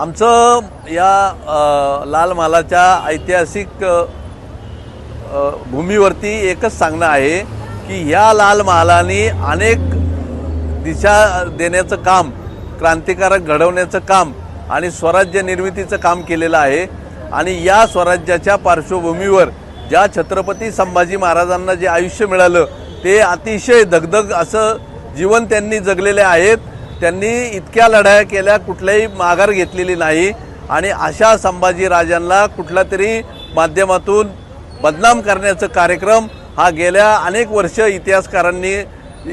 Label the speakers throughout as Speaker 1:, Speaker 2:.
Speaker 1: आमचं या लाल महालाच्या ऐतिहासिक भूमीवरती एकच सांगणं आहे की या लाल महालाने अनेक दिशा देण्याचं काम क्रांतिकारक घडवण्याचं काम आणि स्वराज्य निर्मितीचं काम केलेलं आहे. आणि या स्वराज्याच्या पार्श्वभूमीवर ज्या छत्रपती संभाजी महाराजांना जे आयुष्य मिळालं ते अतिशय दगदग असं जीवन त्यांनी जगलेले आहेत. त्यांनी इतक्या लढाया केल्या कुठल्याही माघार घेतलेली नाही. आणि अशा संभाजी राजांना तरी माध्यमातून बदनाम करण्याचा कार्यक्रम हा गेल्या अनेक वर्ष इतिहासकारांनी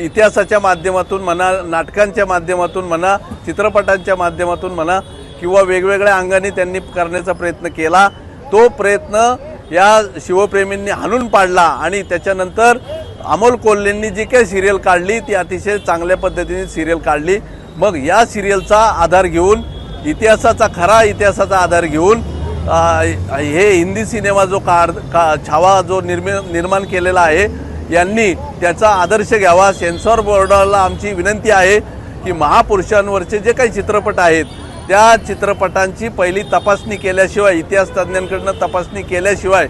Speaker 1: इतिहासाच्या माध्यमातून म्हणा नाटकांच्या माध्यमातून म्हणा चित्रपटांच्या माध्यमातून म्हणा किंवा वेगवेगळ्या अंगाने त्यांनी करण्याचा प्रयत्न केला. तो प्रयत्न या शिवप्रेमींनी हाणून पाडला आणि त्याच्यानंतर अमोल कोल्हेंनी जी काही सिरियल काढली ती अतिशय चांगल्या पद्धतीने सिरियल काढली. मग या सिरियलचा आधार घेऊन इतिहासाचा खरा इतिहासाचा आधार घेऊन हे हिंदी सिनेमा जो काढ का छावा जो निर्मि निर्माण केलेला आहे यांनी त्याचा आदर्श घ्यावा. सेन्सॉर बोर्डाला आमची विनंती आहे की महापुरुषांवरचे जे काही चित्रपट आहेत त्या चित्रपटांची पहिली तपासणी केल्याशिवाय इतिहास तज्ज्ञांकडनं तपासणी केल्याशिवाय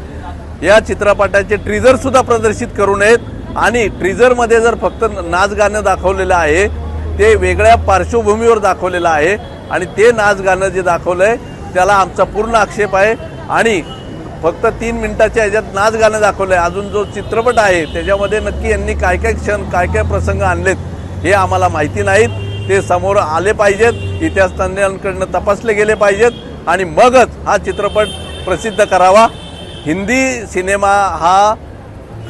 Speaker 1: या चित्रपटाचे ट्रीझरसुद्धा प्रदर्शित करू नयेत. आणि ट्रीझरमध्ये जर फक्त नाच गाणं दाखवलेलं आहे ते वेगळ्या पार्श्वभूमीवर दाखवलेलं आहे आणि ते नाच गाणं जे दाखवलं आहे त्याला आमचा पूर्ण आक्षेप आहे. आणि फक्त तीन मिनिटाच्या ह्याच्यात नाच गाणं दाखवलं आहे अजून जो चित्रपट आहे त्याच्यामध्ये नक्की यांनी काय काय क्षण काय काय प्रसंग आणलेत हे आम्हाला माहिती नाहीत. ते समोर आले पाहिजेत इतिहास तज्ज्ञांकडनं तपासले गेले पाहिजेत. आणि मगच हा चित्रपट प्रसिद्ध करावा. हिंदी सिनेमा हा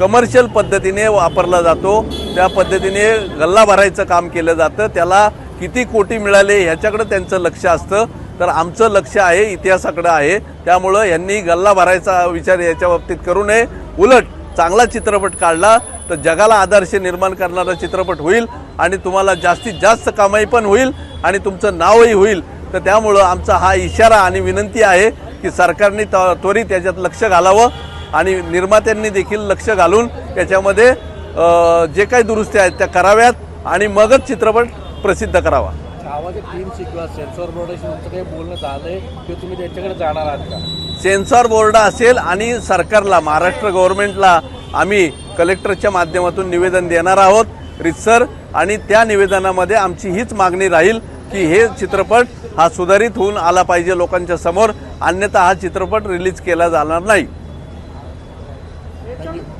Speaker 1: कमर्शियल पद्धतीने वापरला जातो. त्या पद्धतीने गल्ला भरायचं काम केलं जातं. त्याला किती कोटी मिळाले ह्याच्याकडे त्यांचं लक्ष असतं. तर आमचं लक्ष आहे इतिहासाकडं आहे. त्यामुळं यांनी गल्ला भरायचा विचार याच्या बाबतीत करू नये. उलट चांगला चित्रपट काढला तर जगाला आदर्श निर्माण करणारा चित्रपट होईल आणि तुम्हाला जास्तीत जास्त कमाई पण होईल आणि तुमचं नावही होईल. तर त्यामुळं आमचा हा इशारा आणि विनंती आहे की सरकारने त्वरित याच्यात लक्ष घालावं. आणि निर्मात्यांनी देखील लक्ष घालून याच्यामध्ये जे काही दुरुस्त्या आहेत त्या कराव्यात आणि मगच चित्रपट प्रसिद्ध करावा.
Speaker 2: सेन्सॉर
Speaker 1: बोर्ड असेल आणि सरकारला महाराष्ट्र गव्हर्नमेंटला आम्ही कलेक्टरच्या माध्यमातून निवेदन देणार आहोत. रितसर आणि त्या निवेदनामध्ये आमची हीच मागणी राहील की हे चित्रपट हा सुधारित होऊन आला पाहिजे लोकांच्या समोर. अन्यथा हा चित्रपट रिलीज केला जाणार नाही. No.